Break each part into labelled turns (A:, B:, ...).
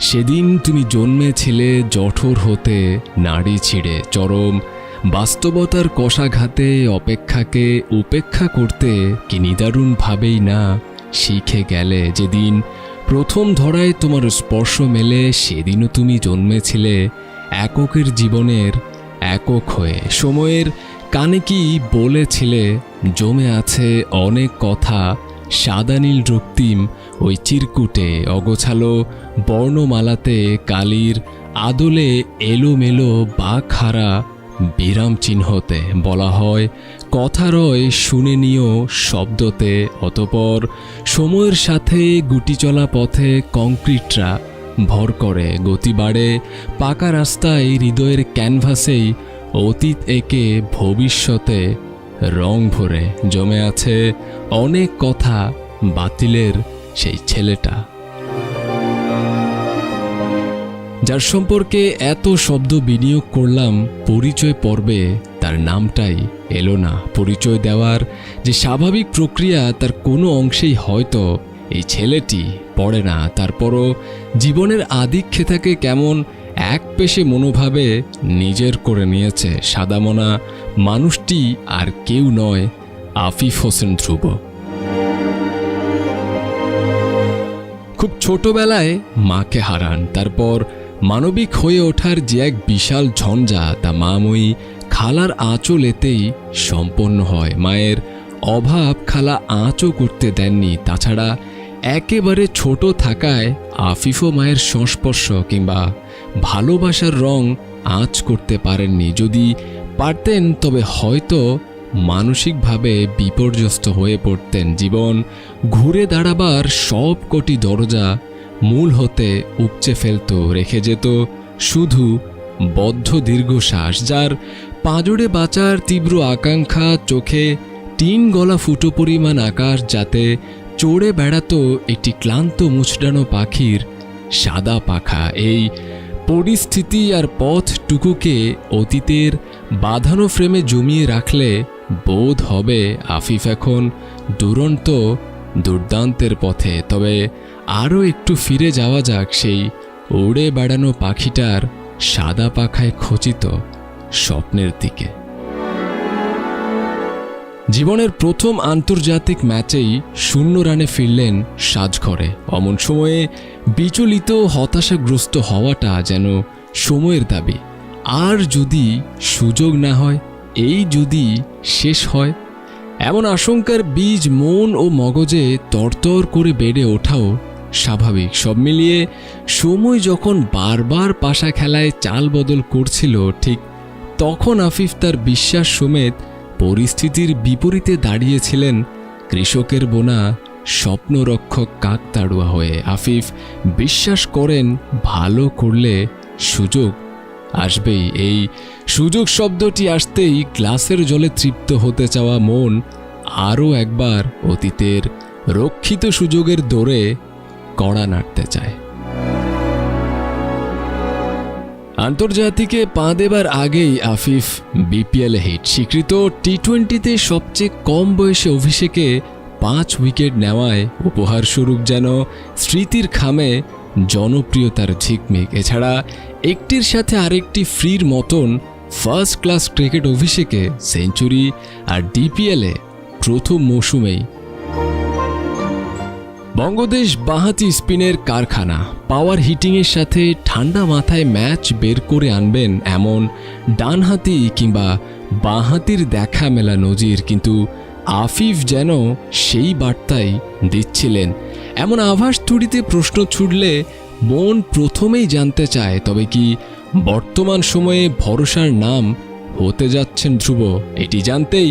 A: সেদিন তুমি জন্মেছিলে জঠর হতে নাড়ি ছিঁড়ে চরম। বাস্তবতার কষাঘাতে অপেক্ষাকে উপেক্ষা করতে কি নিদারুণভাবেই না শিখে গেলে যেদিন। প্রথম ধরায় তোমার স্পর্শ মেলে সেদিনও তুমি জন্মেছিলে এককের জীবনের একক হয়ে। সময়ের কানে কি বলেছিলে, জমে আছে অনেক কথা সাদা নীল রক্তিম ওই চিরকুটে অগোছালো বর্ণমালাতে কালির আদলে এলোমেলো বা খাড়া বিরাম চিহ্নতে বলা হয়। কথা রয়, শুনে নিও শব্দতে। অতপর সময়ের সাথে গুটি চলা পথে কংক্রিটরা ভর করে, গতি বাড়ে। পাকা রাস্তায় হৃদয়ের ক্যানভাসেই অতীত একে ভবিষ্যতে রং ভরে জমে আছে অনেক কথা বাতিলের সেই ছেলেটা। যার সম্পর্কে এত শব্দ বিনিয়োগ করলাম পরিচয় পর্বে তার নামটাই এলো না। পরিচয় দেওয়ার যে স্বাভাবিক প্রক্রিয়া তার কোনো অংশেই হয়তো এই ছেলেটি পড়ে না। তারপরও জীবনের আদিক্ষেতাকে কেমন এক পেশে মনোভাবে নিজের করে নিয়েছে সাদামনা মানুষটি আর কেউ নয় আফিফ হোসেন ধ্রুব। খুব ছোটবেলায় মাকে হারান, তারপর মানবিক হয়ে ওঠার যে এক বিশাল ঝঞ্ঝা তা মাময়ী খালার আঁচল এতেই সম্পন্ন হয়। মায়ের অভাব খালা আঁচও করতে দেননি, তাছাড়া একেবারে ছোট থাকায় আফিফও মায়ের সংস্পর্শ কিংবা ভালোবাসার রং আঁচ করতে পারেননি। যদি পারতেন, তবে হয়তো মানসিকভাবে বিপর্যস্ত হয়ে পড়তেন। জীবন ঘুরে দাঁড়াবার সব কটি দরজা মূল হতে উপচে ফেলত, রেখে যেত শুধু বদ্ধ দীর্ঘশ্বাস, যার পাঁজরে বাঁচার তীব্র আকাঙ্ক্ষা চোখে টিন গলা ফুটো পরিমাণ আকাশ যাতে চড়ে বেড়াতো একটি ক্লান্ত মুচড়ানো পাখির সাদা পাখা। এই পরিস্থিতি আর পথটুকুকে অতীতের বাঁধানো ফ্রেমে জমিয়ে রাখলে বোধ হবে আফিফ এখন দুরন্ত দুর্দান্তের পথে। তবে আরও একটু ফিরে যাওয়া যাক সেই উড়ে বেড়ানো পাখিটার সাদা পাখায় খচিত স্বপ্নের দিকে। জীবনের প্রথম আন্তর্জাতিক ম্যাচেই শূন্য রানে ফিরলেন সাজঘরে। অমন সময়ে বিচলিত, হতাশাগ্রস্ত হওয়াটা যেন সময়ের দাবি। আর যদি সুযোগ না হয়, এই যদি শেষ হয়, এমন আশঙ্কার বীজ মন ও মগজে তরতর করে বেড়ে ওঠাও স্বাভাবিক। সব মিলিয়ে সময় যখন বারবার পাশা খেলায় চাল বদল করছিল, ঠিক তখন আফিফ তার বিশ্বাস সমেত পরিস্থিতির বিপরীতে দাঁড়িয়েছিলেন কৃষকের বোনা স্বপ্নরক্ষক কাকতাড়ুয়া হয়ে। আফিফ বিশ্বাস করেন, ভালো করলে সুযোগ আসবেই। এই সুযোগ শব্দটি আসতেই গ্লাসের জলে তৃপ্ত হতে চাওয়া মন আরও একবার অতীতের রক্ষিত সুযোগের দৌড়ে কড়া নাড়তে চায়। আন্তর্জাতিকে পা দেবার আগেই আফিফ বিপিএল হিট, স্বীকৃত টি টোয়েন্টিতে সবচেয়ে কম বয়সে অভিষেকে পাঁচ উইকেট নেওয়ায় উপহার স্বরূপ যেন স্মৃতির খামে জনপ্রিয়তার ঝিকমিক। এছাড়া একটির সাথে আরেকটি ফ্রির মতন ফার্স্ট ক্লাস ক্রিকেট অভিষেকে সেঞ্চুরি আর ডিপিএলে প্রথম মৌসুমেই বঙ্গদেশ বাঁহাতি স্পিনের কারখানা। পাওয়ার হিটিংয়ের সাথে ঠান্ডা মাথায় ম্যাচ বের করে আনবেন এমন ডানহাতি কিংবা বাঁহাতির দেখা মেলা নজির, কিন্তু আফিফ যেন সেই বার্তাই দিচ্ছিলেন। এমন আভাস তুড়িতে প্রশ্ন ছুটলে মন প্রথমেই জানতে চায়, তবে কি বর্তমান সময়ে ভরসার নাম হতে যাচ্ছেন ধ্রুব? এটি জানতেই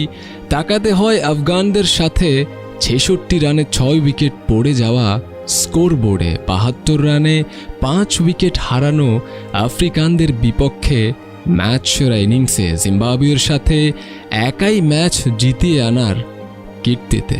A: তাকাতে হয় আফগানদের সাথে ছেষট্টি রানে ছয় উইকেট পড়ে যাওয়া স্কোর বোর্ডে বাহাত্তর রানে পাঁচ উইকেট হারানো আফ্রিকানদের বিপক্ষে ম্যাচ সেরা ইনিংসে জিম্বাবুয়ের সাথে একাই ম্যাচ জিতিয়ে আনার কীর্তিতে।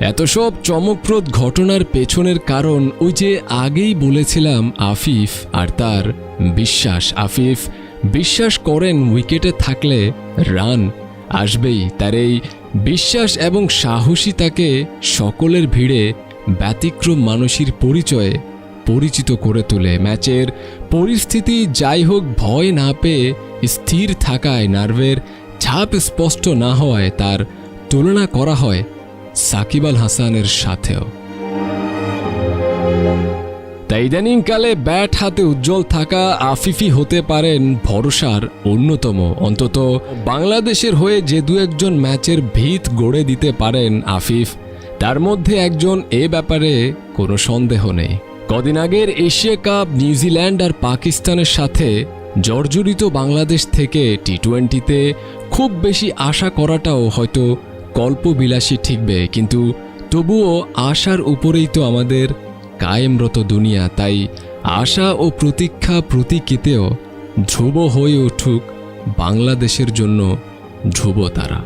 A: এত সব চমকপ্রদ ঘটনার পেছনের কারণ ওই যে আগেই বলেছিলাম আফিফ আর তার বিশ্বাস। আফিফ বিশ্বাস করেন উইকেটে থাকলে রান আসবেই। তার এই বিশ্বাস এবং সাহসী তাকে সকলের ভিড়ে ব্যতিক্রম মানুষের পরিচয়ে পরিচিত করে তোলে। ম্যাচের পরিস্থিতি যাই হোক, ভয় না পেয়ে স্থির থাকায়, নার্ভের ছাপ স্পষ্ট না হওয়ায় তার তুলনা করা হয় সাকিব আল হাসানের সাথেও। তাই ইদানিংকালে ব্যাট হাতে উজ্জ্বল থাকা আফিফি হতে পারেন ভরসার অন্যতম। অন্তত বাংলাদেশের হয়ে যে দু একজন ম্যাচের ভিত গড়ে দিতে পারেন আফিফ, তার মধ্যে একজন এ ব্যাপারে কোনো সন্দেহ নেই। কদিন আগের এশিয়া কাপ, নিউজিল্যান্ড আর পাকিস্তানের সাথে জর্জরিত বাংলাদেশ থেকে টি টোয়েন্টিতে খুব বেশি আশা করাটাও হয়তো কল্পবিলাসী ঠিকবে, কিন্তু তবুও আশার উপরেই তো আমাদের কায়েমরত দুনিয়া তাই আশা ও প্রতীক্ষা প্রতীকিতেও ধ্রুব হয়ে উঠুক বাংলাদেশের জন্য ধ্রুব তারা।